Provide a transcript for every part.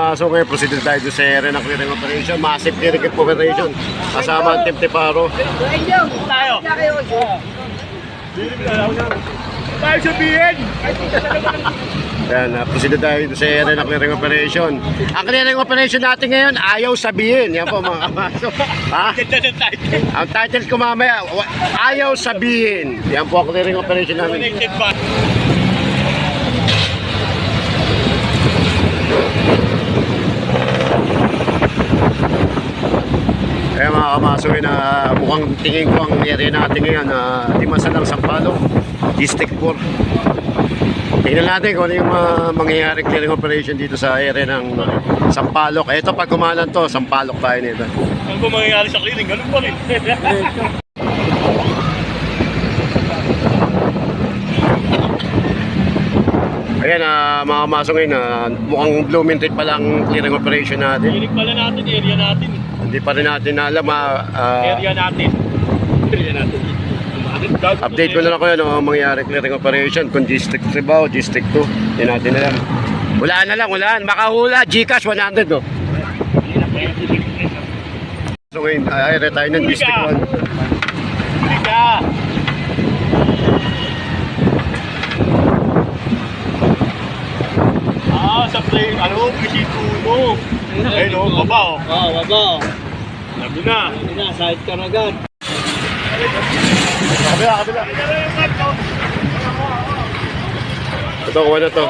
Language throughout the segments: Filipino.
Kamasok ngayon, proceed tayo sa area ng clearing operation. Massive clearing operation. Kasama ang Team Tiparo. Tayo. Tayo sabihin. Ayan, uh, proceed tayo sa area ng clearing operation. Ang clearing operation natin ngayon, ayaw sabihin. Yan po mga kamasok. Ha? Ang title ko mamaya, ayaw sabihin. Yan po ang clearing operation namin. Kaya mga kamasukin na mukhang tingin ko ang area natin ngayon na uh, Dimasalang Sampalo, District 4. Tingnan natin kung ano yung mga mangyayari clearing operation dito sa area ng Sampalok. Ito pag kumanan to, Sampalok tayo nito. Ano ba mangyayari sa cleaning? Ganun pa rin. Ayan, uh, mga kamasok ngayon, ah, mukhang blooming pa lang clearing operation natin. Cleaning pala natin, area natin. Hindi pa rin natin alam, ah, ah, Area natin. Area natin. update ko na lang kayo ano ang mangyayari clearing operation kung District 3 ba o District 2. Hindi natin alam. Wala na lang, wala. Makahula, Gcash 100 oh. So ngayon, ay, tayo ng District 1. Sa play, ano, pisituno. Ayun o, baba o. Oo, oh, baba. Sabi na. Hindi na, side ka na agad. Kabila, kabila. Ito, kuha na to.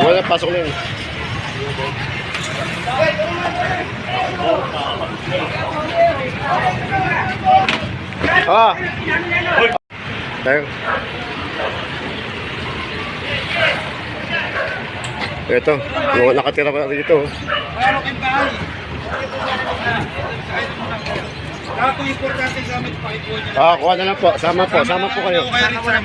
Kuha na, pasok lang. Ah! Tayo. Ito, yung nakatira pa dito. Ako importante gamit pa ito niya. Ah, kuha na lang po. Sama po, sama po kayo. Kaya rin sa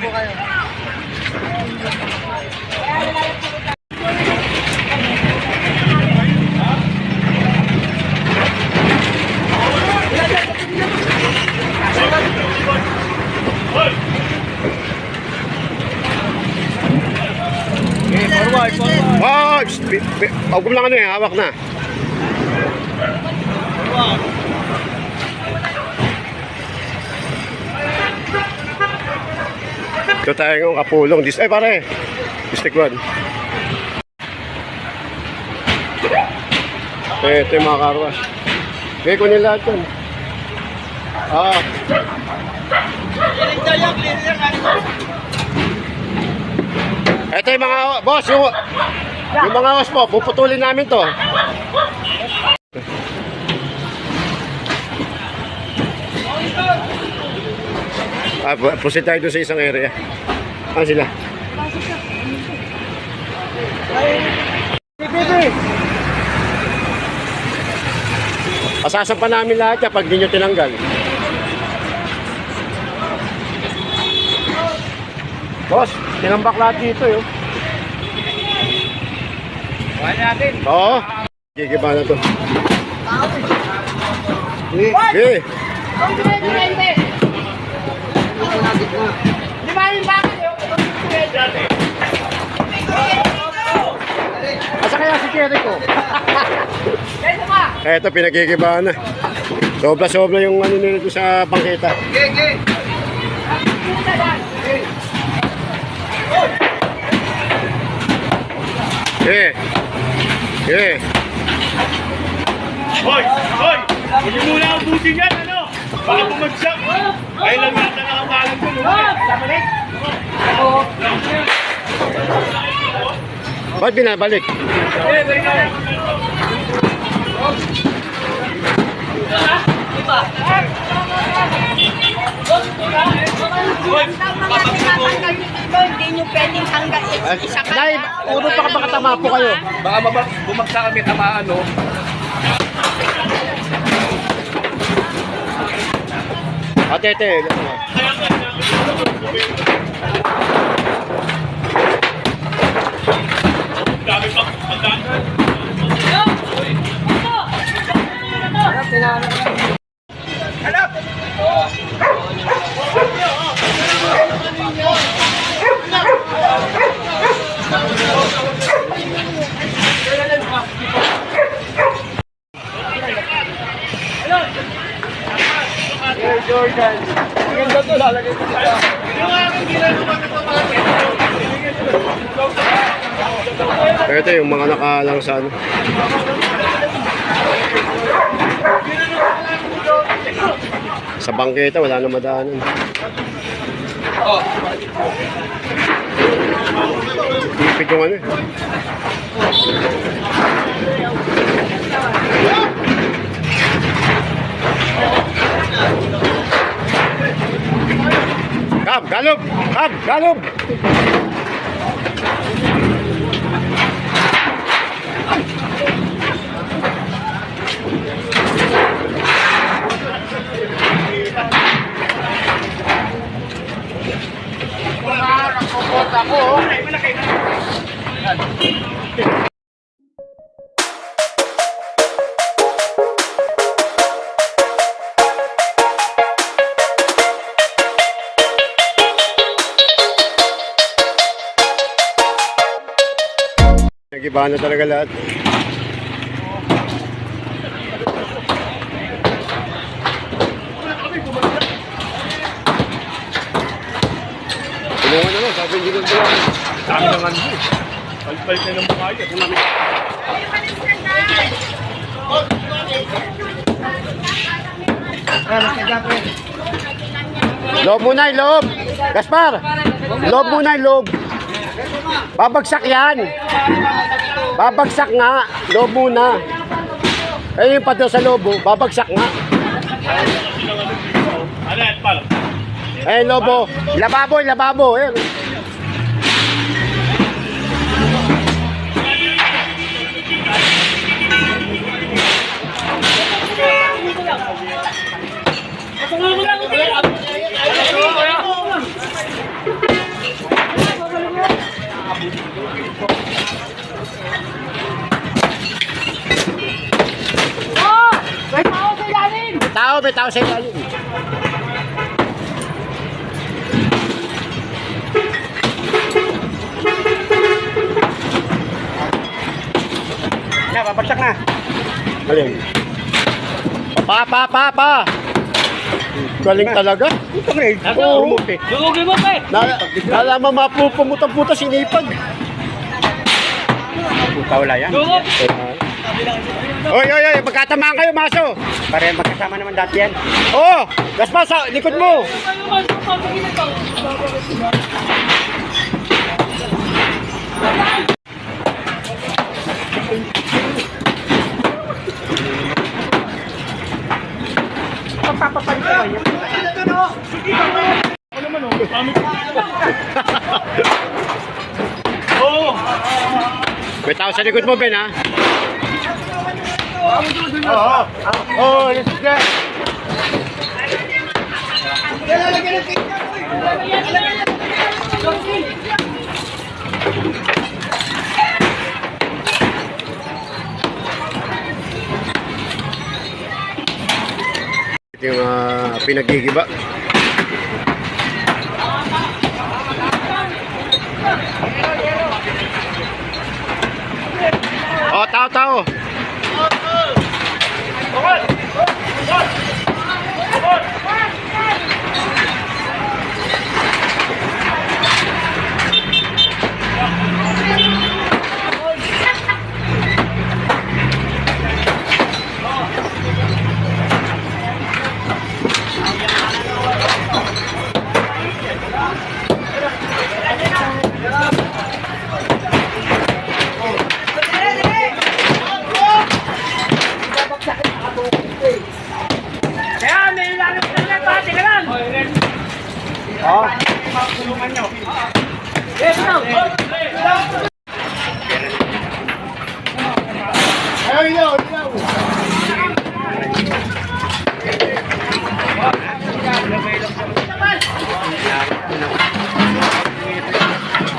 Huwag lang ano eh, hawak na. Ito tayo ng kapulong. Dis ay pare. District 1. Eh, ito yung mga karwas. Kaya ko nila lahat yun. Ah. Ito yung mga, boss, yung, yung mga hos po, puputulin namin to. Ah, proceed tayo sa isang area. Ah, sila. Pasasan pa namin lahat yan pag di nyo tinanggal. Boss, tinambak lahat dito yun. Oo. Gigiba na to. Okay. Asa kaya si Jericho? Kaya ito pinagigibahan na. Sobra-sobra yung ano nila sa bangketa. Eh. Eh. Hoy! Hoy! Huwag niyo muna abutin yan, ano? Baka bumagsak. Ay lang yata nakakalan ko. no? Ba't binabalik? Hindi nyo pwedeng hanggang isa ka Dahil, uno pa ka tama po kayo. Baka mabag, bumagsak kami tamaan, no? Ate, ate. Dami pa. Pagdaan. lalagay ko dito. Yung aking ginagawa na ito mga Ito yung mga nakalang sa ano. Sa bangketa, wala na madaanan. Ipit yung ano eh. Kab, galop! Kab, galop! Nagiba na talaga lahat. Tulungan naman, sabi hindi ko tulungan. Dami ng ano eh. Palit-palit na ng mukha yun. Loob muna, yung loob. Gaspar, loob muna, yung loob. Babagsak yan. Babagsak nga. Loob muna. Eh, yung pato sa loob, oh, babagsak nga. Eh, lobo. Lababo, lababo. Eh. Sa ilalim. na, babagsak na. Galing. Pa, pa, pa, pa. Galing talaga. Ito nga eh. Oo. Rumuti. Lugugin mo, pe! Na, nalaman mapupumutan-puta sinipag. Puta, wala yan. Lugog! Oy, oy, oy, magkatamaan kayo, maso. Pare, magkasama naman dati yan. Oo, oh, Gaspar, sa likod mo. Pagpapapalit ko naman, oh. May tao sa likod mo, Ben, ha? Oo. Oo, let's go. Ito yung uh, pinagigiba. Oh, tao, tao. Oo. Ayaw, ilaw, ilaw.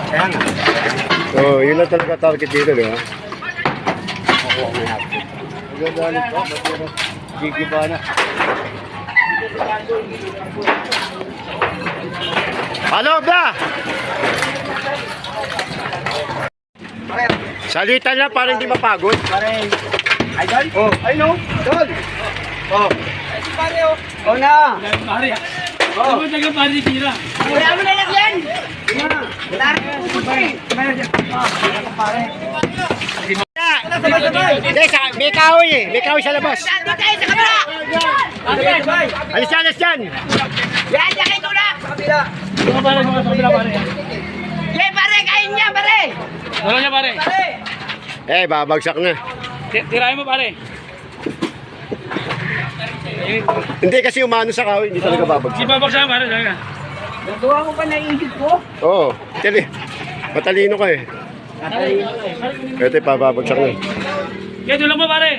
Kaya nga. Oh, yun lang talaga target dito, di ba? Maganda nito. Pero, gigiba na. Ano ba? Salitan lang para hindi mapagod. Pare, idol? Oh, ay no. Idol. Oh. Pare, oh. Oh na. Pare, Dapat taga pare tira. Wala mo na lang yan. Wala rin pupunta eh. Hindi, sa, may kahoy eh. May kahoy sa labas. Dito tayo sa kabila. Alis yan, alis yan. Yan, yan kayo tulak. Mga pare, mga kabila pare. Yan, pare, kain niya, pare. Wala niya pare. Eh, babagsak na. Ti- Tirahin mo pare. Hindi kasi umano sa kahoy, hindi talaga babagsak. Si babagsak pare. Nagawa mo pa naisip ko. Oo. Tali. Matalino ka eh. Ito eh, pababagsak na. Kaya tulong mo pare.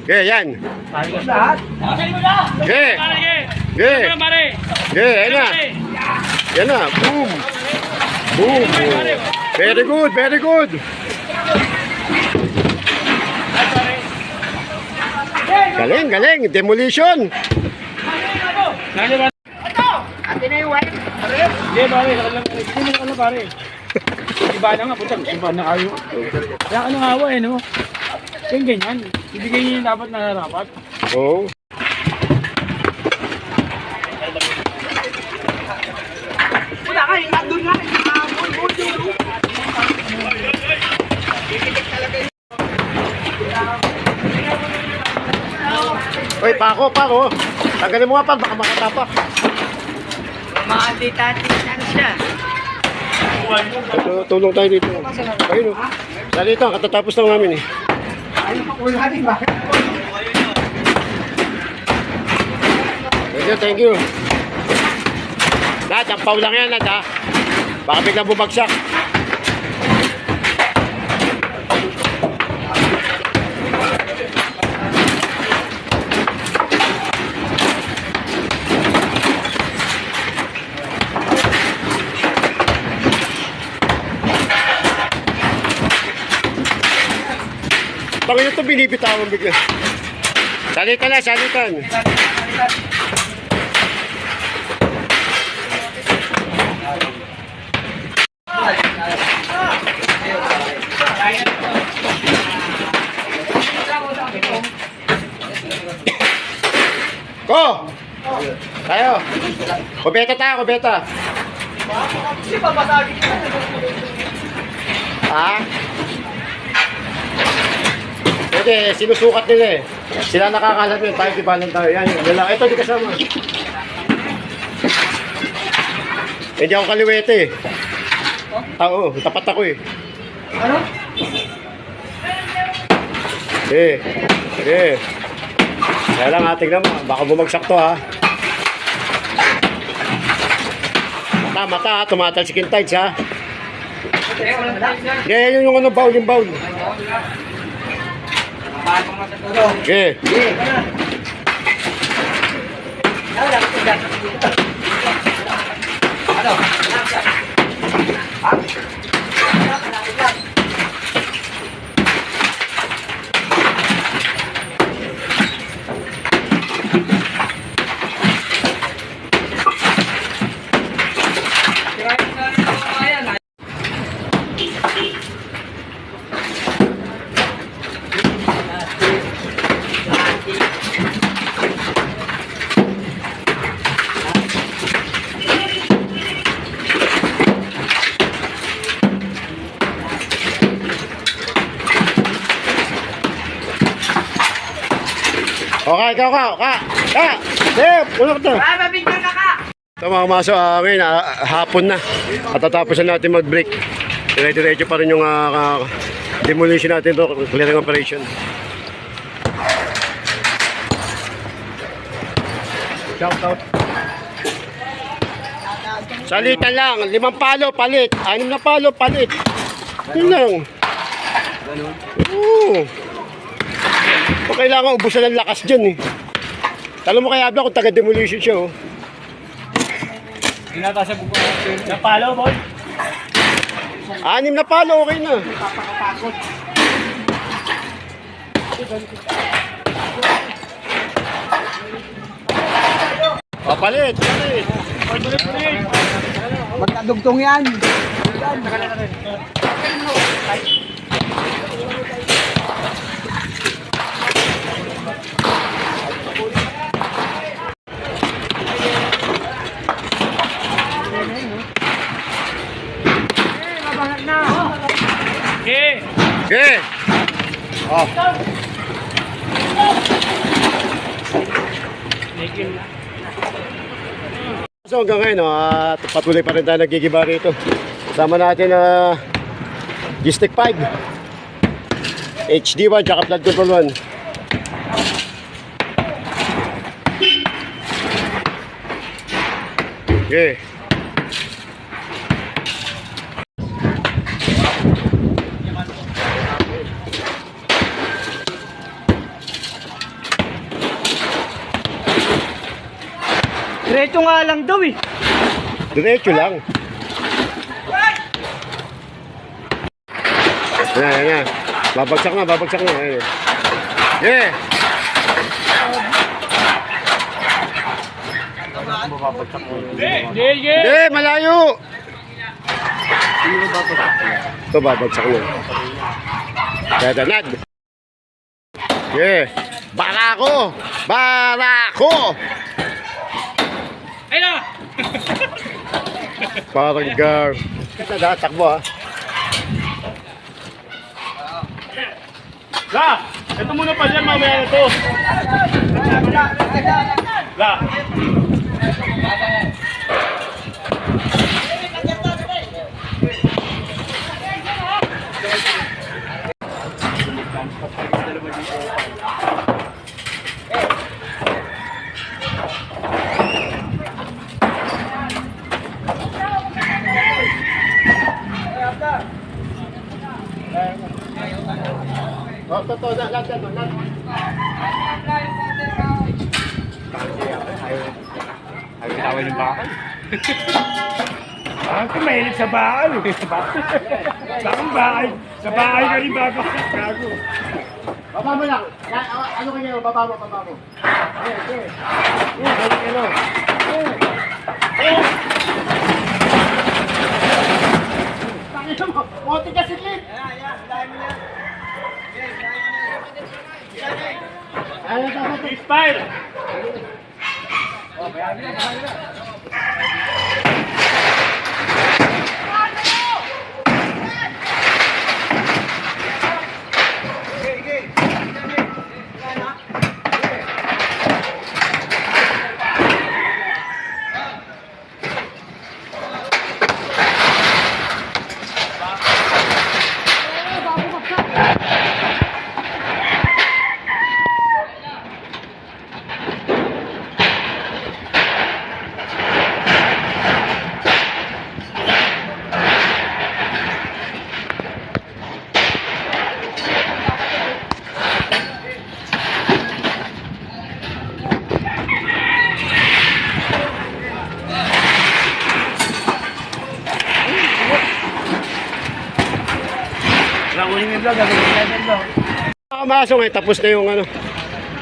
Okay, yan. Okay. Pare, ke. Okay. Tulong mo, pare. Okay, yan na. Pare. Yan na. Boom. Boom. Very good, very good. Galing, galing. Demolition. Ate na yung wife. Hindi pare. Sino ka na pare? Iba na nga, putang. Iba na kayo. Kaya ka nang awa eh, no? Yung ganyan. Ibigay niyo yung dapat na narapat. Oo. Wala ka, nandun nga. Oy, pako, pako. Tanggalin mo nga pa, baka makatapak. Mga tati siya. Tu- Tulong tayo dito. Ayun o. Dali ito, katatapos lang namin eh. Thank you, thank you. Lahat, ang paw lang yan, lahat ha. Baka biglang bumagsak. Bakit ito binibitawan bigla? Salitan na, salitan. Ko! Tayo! Kubeta tayo, kubeta! Ha? Pwede, sinusukat nila eh. Sila nakakalat yun, tayo kibalan tayo. Yan, yan lang. Ito, di kasama. Hindi ako kaliwete eh. Oo, tapat ako eh. Ano? Eh, eh. Kaya lang ha, tignan mo. Baka bumagsak to ha. Mata, mata ha. Tumatalsikin tights ha. Hindi, yun yung ano, bowl, yung bowl. Okay. Okay, ikaw ka, ka. Ka! Sip! Ulo ka to. Ah, mabigyan ka ka. Ito mga maso, uh, ngayon, ah, hapon na. At tatapos na natin mag-break. Dire-diretso pa rin yung ah, ah, demolition natin to, clearing operation. Shout out. Salitan lang, limang palo, palit. Anim na palo, palit. Yun lang. Oo. O kailangan ubusan ng lakas dyan eh. Talo mo kay Abla kung taga-demolition siya oh. Ginata sa buko. Napalo, boy. Anim na palo, okay na. O, palit, palit. Magkadugtong yan. Okay. Oh. So hanggang ngayon, ah, patuloy pa rin tayo nagigiba rito. Kasama natin na uh, G-Stick 5, HD1, tsaka Flood Control 1. Okay. Diretso nga lang daw eh. Diretso lang. Yan, yan, yan. Babagsak na, babagsak na. Ayan. Yeah. Hindi, hindi. Hindi, malayo. Ito, babagsak na. Kaya danad. Yeah. Barako! Barako! Ayun na! Parang gar. Ito na, takbo ah. La! Ito muna pa dyan, mamaya na to. La! Totoo na, lahat yan, lahat. Ay, bitawan yung bakal. Parang ka mahilig sa bakal. eh. Bakal bakal. Sa bakal ka rin babakit. Gago. Baba mo lang. Ah, Ano kanya, baba mo, baba mo. Okay, okay. Yeah, galing ano. Pakita mo, konti ka dapat Inspire! Nakunin yung vlog, gagawin natin vlog. Kamasong eh, tapos na yung ano,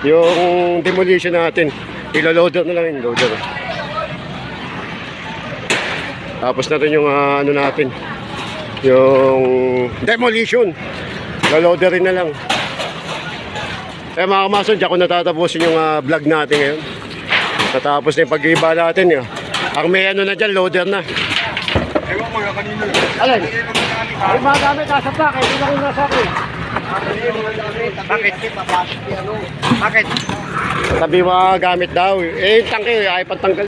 yung demolition natin. Ilo-loader na lang yung loader. Tapos na rin yung ah, ano natin, yung demolition. Lo-loader rin na lang. Kaya mga kamason, diyan ko natatapusin yung ah, vlog natin ngayon. Natapos na yung pag-iba natin. Yun. Ang may ano na dyan, loader na. Ewan mga kanino. Alin? Ay, mga gamit, nasa pa. Kaya hindi na kung nasa akin. Bakit? Bakit? Sabi mga gamit daw. Eh, tangke, ay pantanggal.